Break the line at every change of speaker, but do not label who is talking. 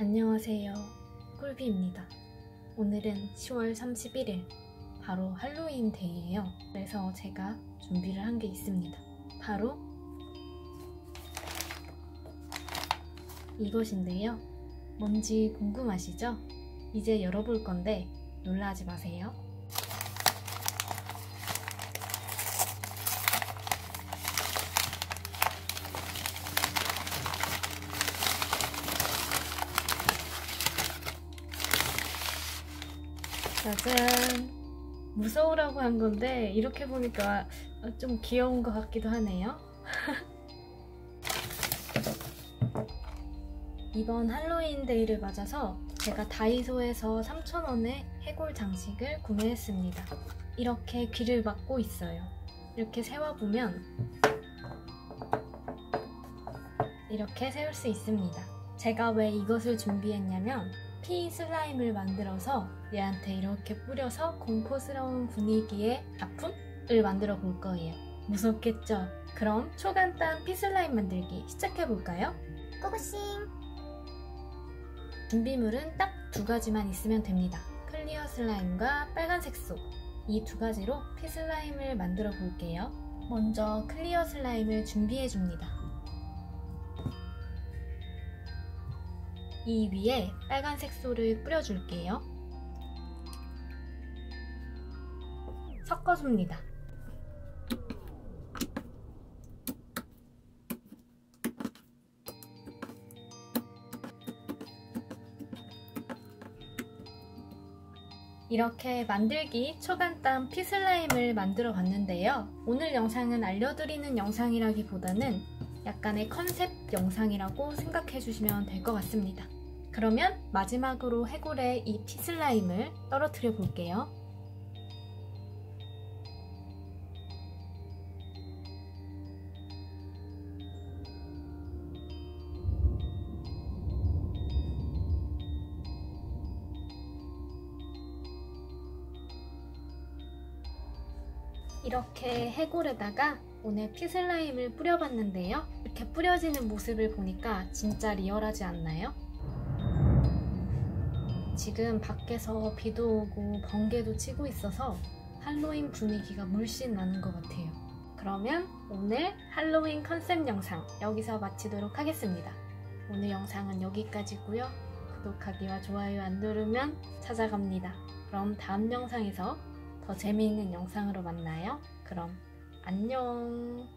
안녕하세요. 꿀비입니다. 오늘은 10월 31일, 바로 할로윈 데이예요. 그래서 제가 준비를 한 게 있습니다. 바로 이것인데요. 뭔지 궁금하시죠? 이제 열어볼 건데 놀라지 마세요. 짜잔! 무서우라고 한 건데 이렇게 보니까 좀 귀여운 것 같기도 하네요. 이번 할로윈 데이를 맞아서 제가 다이소에서 3,000원에 해골 장식을 구매했습니다. 이렇게 귀를 막고 있어요. 이렇게 세워보면 이렇게 세울 수 있습니다. 제가 왜 이것을 준비했냐면 피 슬라임을 만들어서 얘한테 이렇게 뿌려서 공포스러운 분위기의 작품을 만들어 볼 거예요. 무섭겠죠? 그럼 초간단 피 슬라임 만들기 시작해 볼까요?
고고싱
준비물은 딱 두 가지만 있으면 됩니다. 클리어 슬라임과 빨간 색소 이두 가지로 피 슬라임을 만들어 볼게요. 먼저 클리어 슬라임을 준비해 줍니다. 이 위에 빨간 색소를 뿌려줄게요. 섞어줍니다. 이렇게 만들기 초간단 피슬라임을 만들어 봤는데요. 오늘 영상은 알려드리는 영상이라기보다는 약간의 컨셉 영상이라고 생각해 주시면 될 것 같습니다. 그러면 마지막으로 해골의 이 피슬라임을 떨어뜨려 볼게요. 이렇게 해골에다가 오늘 피슬라임을 뿌려봤는데요. 이렇게 뿌려지는 모습을 보니까 진짜 리얼하지 않나요? 지금 밖에서 비도 오고 번개도 치고 있어서 할로윈 분위기가 물씬 나는 것 같아요. 그러면 오늘 할로윈 컨셉 영상 여기서 마치도록 하겠습니다. 오늘 영상은 여기까지고요. 구독하기와 좋아요 안 누르면 찾아갑니다. 그럼 다음 영상에서 더 재미있는 영상으로 만나요. 그럼 안녕